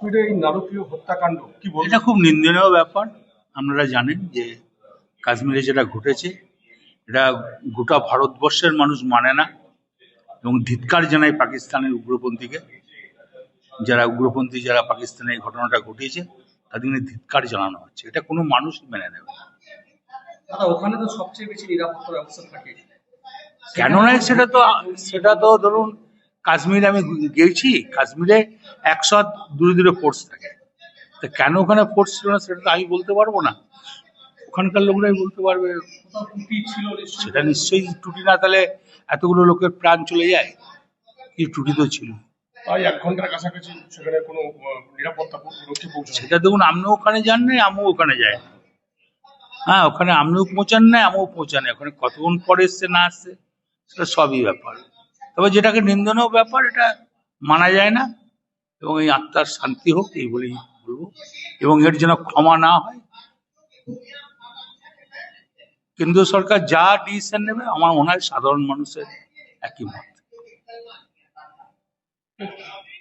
কাশ্মীরে এই নারকীয় হত্যাকাণ্ড কি বলবেন? এটা খুব নিন্দনীয় ব্যাপার। আপনারা জানেন যে কাশ্মীরে যেটা ঘটেছে এটা গোটা ভারতবর্ষের মানুষ মানে না এবং ধিৎকার জানায় পাকিস্তানের উগ্রপন্থীকে। যারা উগ্রপন্থী যারা পাকিস্তানে এই ঘটনাটা ঘটিয়েছে তাদের নিয়ে ধিৎকার জানানো হচ্ছে। এটা কোনো মানুষ মেনে নেবে না। দাদা ওখানে তো সবচেয়ে বেশি নিরাপত্তা ব্যবস্থা থাকে। কেন সেটা তো সেটা তো ধরুন কাশ্মীরে আমি গেছি কাশ্মীরে একশো দূরে দূরে ফোর্স থাকে। তা কেন ওখানে ফোর্স ছিল না সেটা তো আমি বলতে পারব না। ওখানকার লোকরাই বলতে পারবে। ছিল সেটা নিশ্চয়ই ত্রুটি না তাহলে এতগুলো লোকের প্রাণ চলে যায়? কি ত্রুটি তো ছিল? এক ঘণ্টার কাছাকাছি সেখানে কোনো নিরাপত্তা রক্ষী সেটা দেখুন আপনিও ওখানে যান নাই আমিও ওখানে যাই। না। হ্যাঁ ওখানে আপনিও পৌঁছান নাই আমিও পৌঁছান। ওখানে কতক্ষণ পরে এসছে না আসছে সেটা সবই ব্যাপার। তবে যেটাকে নিন্দনীয় ব্যাপার, এটা মানা যায় না। এবং এই আত্মার শান্তি হোক, এই বলেই বলব। এবং এর যেন ক্ষমা না হয়, কেন্দ্রীয় সরকার যা ডিসিশন নেবে, আমার মনে হয় সাধারণ মানুষের একই মত।